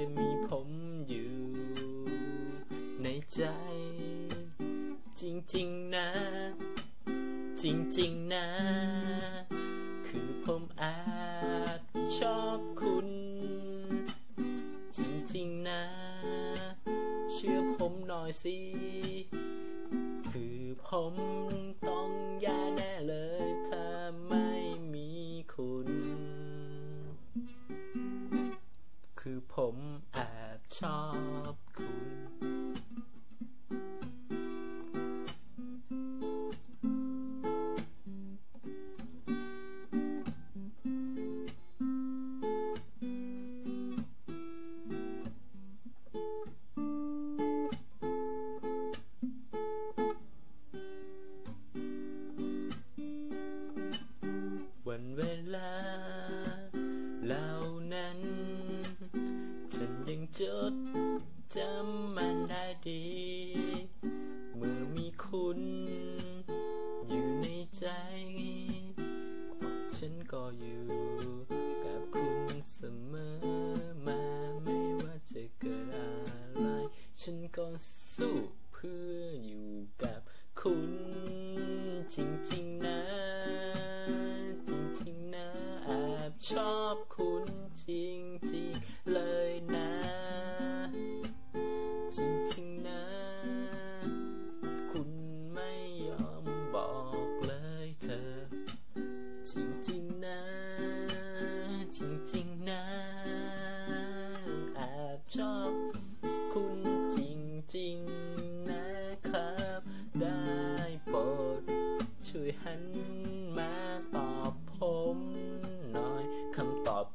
ยมีผมอยู่ในใจ จริงๆนะ จริงๆนะ คือผมแอบชอบคุณ จริงๆนะ เชื่อผมหน่อยสิ คือผม คือผมแอบชอบ จริงๆนะ จริงๆนะแอบชอบคุณจริง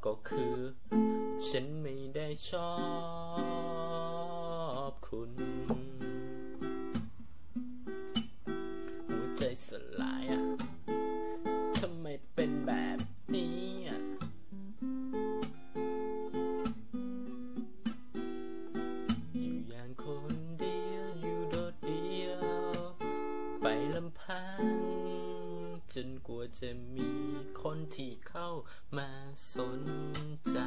ก็คือ ฉันไม่ได้ชอบคุณ หัวใจสลายอะทำไมเป็นแบบนี้อะอยู่อย่างคนเดียว อยู่โดดเดียว ไปลำพัง จนกลัวจะมีคนที่เข้ามาสนใจ